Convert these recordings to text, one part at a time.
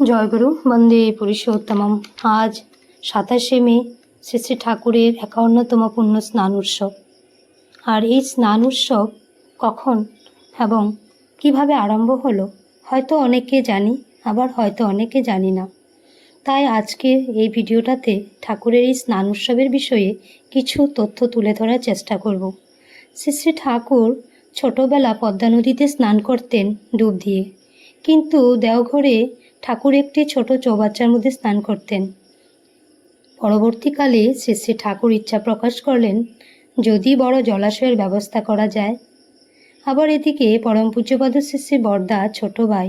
জয়গুরু বন্দে পুরুষোত্তমম। আজ সাতাশে মে, শ্রী শ্রী ঠাকুরের একান্নতম পুণ্য স্নান উৎসব আর এই স্নান উৎসব কখন এবং কীভাবে আরম্ভ হলো, হয়তো অনেকে জানি, আবার হয়তো অনেকে জানি না। তাই আজকে এই ভিডিওটাতে ঠাকুরের এই স্নান উৎসবের বিষয়ে কিছু তথ্য তুলে ধরার চেষ্টা করব। শ্রী শ্রী ঠাকুর ছোটোবেলা পদ্মা নদীতে স্নান করতেন ডুব দিয়ে। কিন্তু দেওঘরে ঠাকুর একটি ছোট চৌবাচ্চার মধ্যে স্নান করতেন। পরবর্তীকালে শ্রী শ্রী ঠাকুর ইচ্ছা প্রকাশ করলেন, যদি বড় জলাশয়ের ব্যবস্থা করা যায়। আবার এদিকে পরম পূজ্যপাদ শ্রী শ্রী বর্দা ছোট ভাই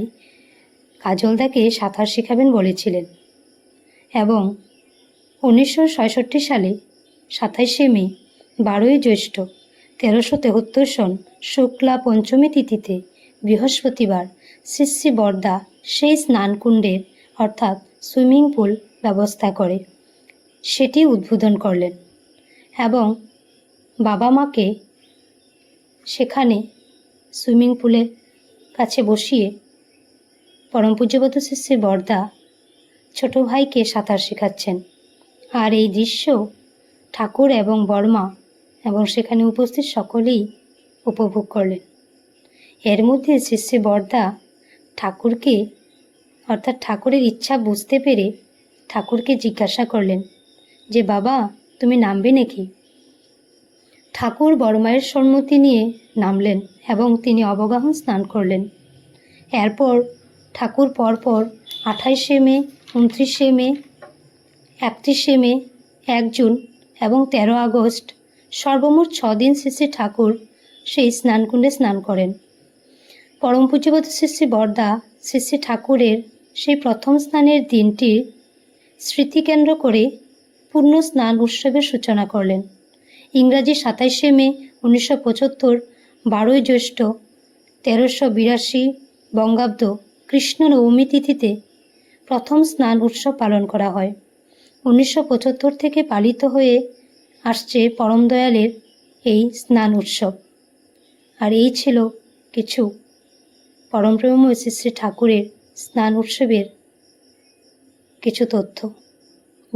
কাজলদাকে সাঁতার শেখাবেন বলেছিলেন এবং উনিশশো সালে সাতাইশে মে, বারোই জ্যৈষ্ঠ, তেরোশো তেহত্তর সন শুক্লা পঞ্চমী তিথিতে বৃহস্পতিবার শ্রী বর্দা সেই স্নানকুণ্ডের অর্থাৎ সুইমিং পুল ব্যবস্থা করে। সেটি উদ্বোধন করলেন এবং বাবা মাকে সেখানে সুইমিং পুলের কাছে বসিয়ে পরম পূজ্যবত শ্রী বর্দা ছোট ভাইকে সাঁতার শেখাচ্ছেন। আর এই দৃশ্য ঠাকুর এবং বর্মা এবং সেখানে উপস্থিত সকলেই উপভোগ করলেন। এর মধ্যে শ্রী বর্দা ঠাকুরকে, অর্থাৎ ঠাকুরের ইচ্ছা বুঝতে পেরে ঠাকুরকে জিজ্ঞাসা করলেন, যে বাবা, তুমি নামবে নাকি? ঠাকুর বড়মায়ের সম্মতি নিয়ে নামলেন এবং তিনি অবগাহন স্নান করলেন। এরপর ঠাকুর পরপর আঠাইশে মে, উনত্রিশে মে, একত্রিশে মে, এক জুন এবং তেরো আগস্ট সর্বমোট ছদিন শ্রী ঠাকুর সেই স্নানকুণ্ডে স্নান করেন। পরম পূজ্যবত শ্রী বর্দা, শ্রী শ্রী ঠাকুরের সেই প্রথম স্নানের দিনটির স্মৃতিকেন্দ্র করে পূর্ণ স্নান উৎসবের সূচনা করলেন। ইংরাজি সাতাইশে মে উনিশশো পঁচাত্তর, বারোই জ্যৈষ্ঠ, তেরোশো বিরাশি, বঙ্গাব্দ কৃষ্ণ নবমী তিথিতে প্রথম স্নান উৎসব পালন করা হয়। উনিশশো পঁচাত্তর থেকে পালিত হয়ে আসছে পরম দয়ালের এই স্নান উৎসব। আর এই ছিল কিছু পরমপ্রেম শ্রী শ্রী ঠাকুরের স্নান উৎসবের কিছু তথ্য।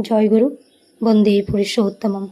জয়গুরু বন্দে পুরুষোত্তমম